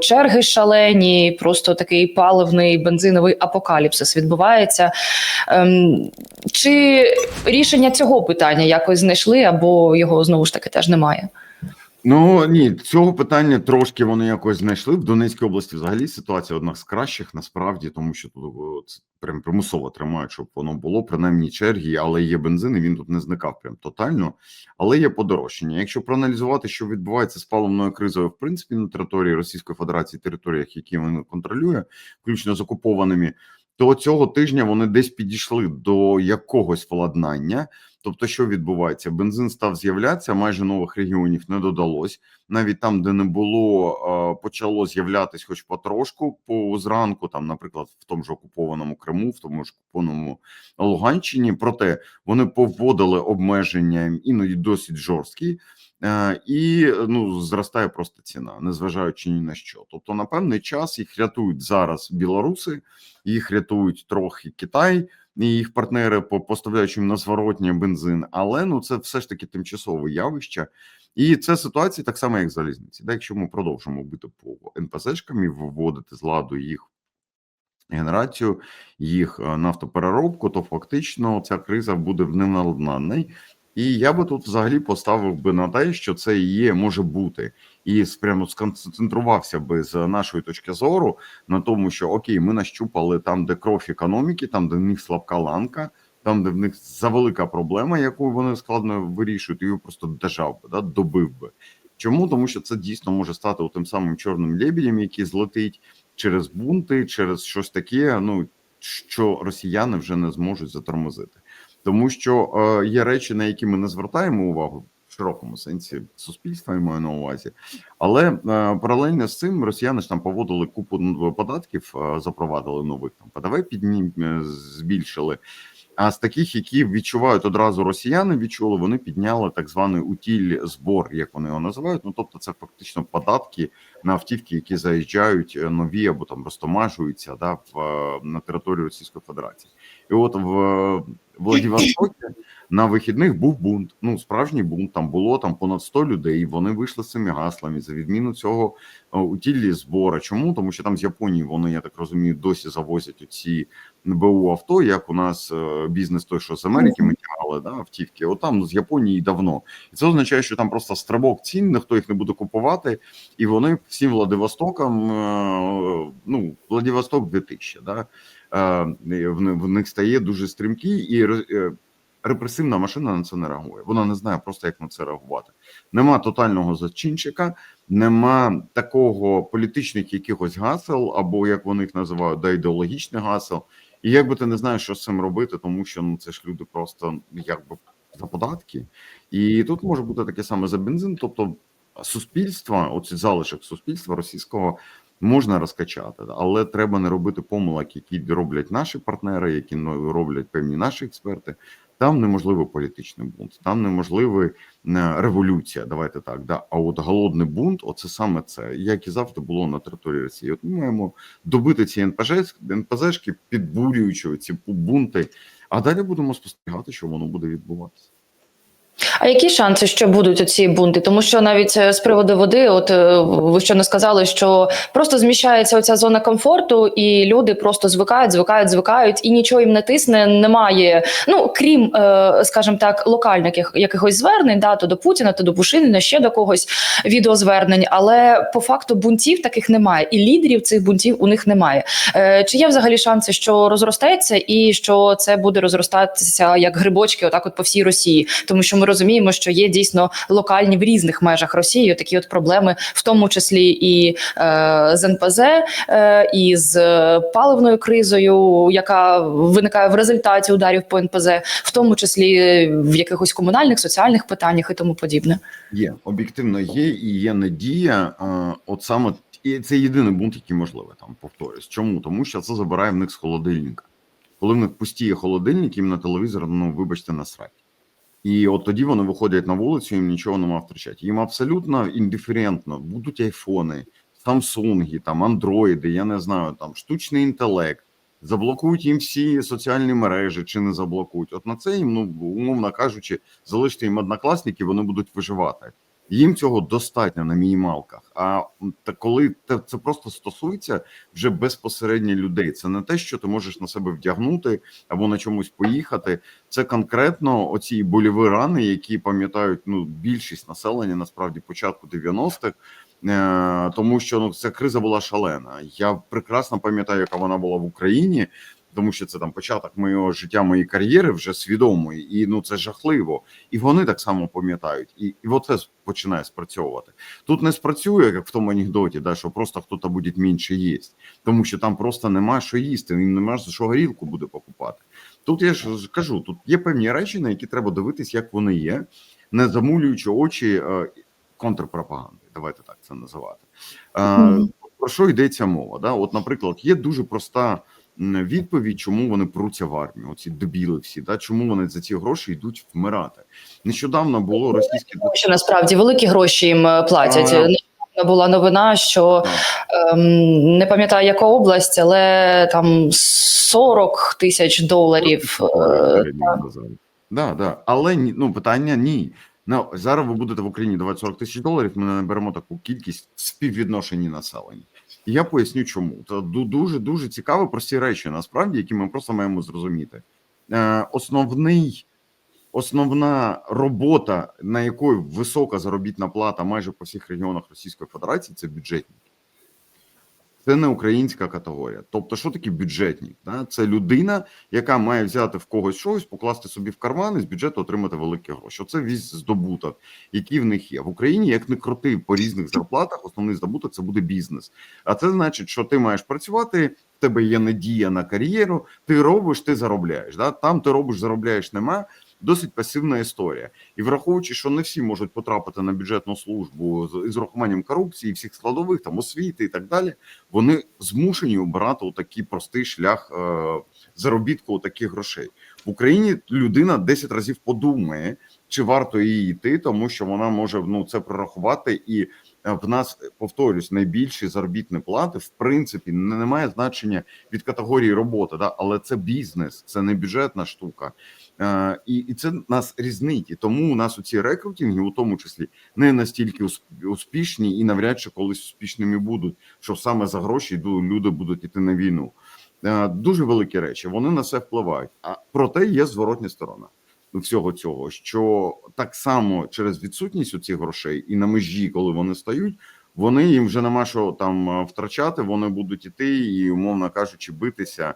черги шалені, просто такий паливний бензиновий апокаліпсис відбувається. Ем, чи рішення цього питання якось знайшли, або його знову ж таки теж немає? Ну ні, цього питання трошки вони якось знайшли в Донецькій області. Взагалі ситуація одна з кращих насправді, тому що тут прям примусово тримають, щоб воно було принаймні черги, але є бензин, і він тут не зникав прям тотально. Але є подорожчання. Якщо проаналізувати, що відбувається з паливною кризою, в принципі, на території Російської Федерації, територіях, які він контролює, включно з окупованими, то цього тижня вони десь підійшли до якогось владнання. Тобто, що відбувається? Бензин став з'являтися, майже нових регіонів не додалось. Навіть там, де не було, почало з'являтись, хоч потрошку по зранку, там, наприклад, в тому ж окупованому Криму, в тому ж окупованому Луганщині. Проте вони поводили обмеження іноді досить жорсткі. Е, І ну зростає просто ціна, незважаючи ні на що. Тобто, на певний час їх рятують зараз білоруси, їх рятують трохи Китай і їх партнери по поставляючи на зворотній бензин. Але ну це все ж таки тимчасове явище, і це ситуація так само, як залізниці. Да, якщо ми продовжимо бити по НПЗшкам і виводити з ладу їх генерацію, їх е, нафтопереробку, то фактично ця криза буде в невналаднаній. І я би тут взагалі поставив би на те, що це є, може бути, і прямо сконцентрувався би з нашої точки зору на тому, що окей, ми нащупали там, де кров економіки, там де в них слабка ланка, там де в них завелика проблема, яку вони складно вирішують, і просто держав би, да, добив би. Чому? Тому що це дійсно може стати тим самим чорним лебедем, який злетить через бунти, через щось таке, ну що росіяни вже не зможуть затормозити тому що е, є речі, на які ми не звертаємо увагу в широкому сенсі суспільства, я маю на увазі, але е, паралельно з цим росіяни ж там поводили купу податків, е, запровадили нових там ПДВ підні е, збільшили. А з таких, які відчувають одразу росіяни, відчули, вони підняли так званий утіль збор, як вони його називають. Ну тобто, це фактично податки на автівки, які заїжджають е, нові або там розтомажуються да, в е, на територію Російської Федерації, і от в Владивостокі на вихідних був бунт. Ну справжній бунт. Там було там понад 100 людей. Вони вийшли з цими гаслами за відміну цього е, утіллі збору. Чому тому, що там з Японії вони я так розумію, досі завозять оці БУ авто. Як у нас е, бізнес, той що з Америки ми тягали да, автівки. От там з Японії давно, і це означає, що там просто стрибок цін, ніхто їх не буде купувати, і вони всім Владивостокам. е, Ну Владивосток 2000, да. В них стає дуже стрімкий і е, репресивна машина на це не реагує. Вона не знає просто, як на це реагувати. Нема тотального зачинчика, нема такого політичних якихось гасел, або як вони їх називають, да ідеологічних гасел. І якби ти не знаєш, що з цим робити, тому що ну це ж люди просто якби за податки, і тут може бути таке саме за бензин, тобто суспільства, оці залишок суспільства російського можна розкачати, але треба не робити помилок, які роблять наші партнери, які роблять певні наші експерти. Там неможливий політичний бунт, там неможлива е, революція. Давайте так. Да. А от голодний бунт, оце саме це, як і завжди було на території Росії. От ми маємо добити ці НПЖ, НПЗшки, підбурюючи ці бунти. А далі будемо спостерігати, що воно буде відбуватися. А які шанси, що будуть ці бунти? Тому що навіть е, з приводу води, от е, ви не сказали, що просто зміщається оця зона комфорту, і люди просто звикають, звикають, звикають, і нічого їм не тисне. Немає. Ну крім, е, скажімо так, локальних якихось звернень, да, то до Путіна, то до Пушинина, ще до когось відеозвернень. Але по факту бунтів таких немає, і лідерів цих бунтів у них немає. Чи є взагалі шанси, що розростається, і що це буде розростатися як грибочки, отак, от по всій Росії, тому що ми розуміємо, що є дійсно локальні в різних межах Росії такі от проблеми, в тому числі і е, з НПЗ, е, і з паливною кризою, яка виникає в результаті ударів по НПЗ, в тому числі в якихось комунальних соціальних питаннях і тому подібне. Є об'єктивно є і є надія. Е, от саме і це єдиний бунт, який можливий там повторюсь. Чому тому, що це забирає в них з холодильника, коли в них пустіє холодильник, їм на телевізор, ну вибачте, насрать. І от тоді вони виходять на вулицю, їм нічого нема втрачати. Їм абсолютно індиферентно будуть айфони, самсунги, там андроїди, я не знаю, там штучний інтелект, заблокують їм всі соціальні мережі чи не заблокують. От на це їм, ну умовно кажучи, залиште їм однокласники, вони будуть виживати. Їм цього достатньо на мінімалках. А та коли це просто стосується вже безпосередньо людей, це не те, що ти можеш на себе вдягнути або на чомусь поїхати. Це конкретно оці больові рани, які пам'ятають ну більшість населення насправді початку 90-х, е, тому що ну ця криза була шалена. Я прекрасно пам'ятаю, яка вона була в Україні. Тому що це там початок моєго життя, моєї кар'єри вже свідомої, і ну це жахливо. І вони так само пам'ятають, і і оце починає спрацьовувати. Тут не спрацює, як в тому анекдоті, да, що просто хтось буде менше їсти, тому що там просто нема що їсти, їм нема за що горілку буде покупати. Тут я ж кажу, тут є певні речі, на які треба дивитись, як вони є, не замулюючи очі е, контрпропаганди. Давайте так це називати. Е, Про що йдеться мова? Да? От, наприклад, є дуже проста відповідь, чому вони пруться в армію. Оці дебіли всі, да? чому вони за ці гроші йдуть вмирати. Нещодавно було російське що насправді великі гроші їм е, платять. А. Нещодавно була новина, що ем, не пам'ятаю, яка область, але там 40 тисяч доларів. е, Да, да. Але ну питання ні. Ну, зараз ви будете в Україні давати 40 тисяч доларів. Ми не беремо таку кількість в співвідношенні населення. Я поясню, чому це дуже дуже цікаві прості речі, насправді, які ми просто маємо зрозуміти. Е, основний, основна робота, на якої висока заробітна плата майже по всіх регіонах Російської Федерації, це бюджетники. Це не українська категорія. Тобто, що таке бюджетник? Да? Це людина, яка має взяти в когось щось, покласти собі в карман і з бюджету отримати великі гроші. Це весь здобуток, який в них є в Україні. Як не крути по різних зарплатах, основний здобуток це буде бізнес. А це значить, що ти маєш працювати. В тебе є надія на кар'єру. Ти робиш, ти заробляєш. Да? Там ти робиш, заробляєш, нема. Досить пасивна історія, і враховуючи, що не всі можуть потрапити на бюджетну службу з із урахуванням корупції, всіх складових там освіти і так далі вони змушені обирати такий простий шлях е, заробітку таких грошей в Україні. Людина 10 разів подумає, чи варто їй йти, тому що вона може ну це прорахувати, і е, в нас повторюсь, найбільші заробітні плати в принципі не має значення від категорії роботи, да, але це бізнес, це не бюджетна штука. Е, і, і це нас різнить. І тому у нас у ці рекрутинги, у тому числі, не настільки успішні і навряд чи колись успішними будуть, що саме за гроші люди будуть іти на війну. Е, Дуже великі речі, вони на це впливають. А проте є зворотня сторона всього цього, що так само через відсутність у цих грошей і на межі, коли вони стають, вони їм вже нема що там е, втрачати. Вони будуть іти і, умовно кажучи, битися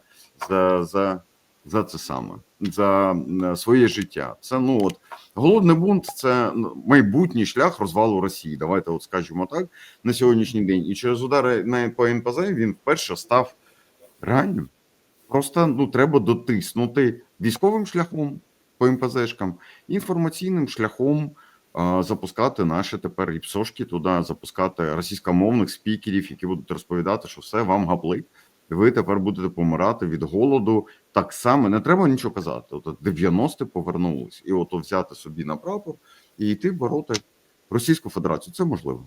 за, за, за це саме за своє життя. Це ну от голодний бунт, це ну, майбутній шлях розвалу Росії. Давайте от скажемо так на сьогоднішній день. І через удари на по НПЗ він вперше став реальним. Просто ну треба дотиснути військовим шляхом по МПЗшкам, інформаційним шляхом запускати наші тепер іпсошки туди, запускати російськомовних спікерів, які будуть розповідати, що все вам гаплик. Ви тепер будете помирати від голоду. Так само не треба нічого казати. От 90-ті повернулись, і от взяти собі на прапор і йти бороти Російську Федерацію. Це можливо.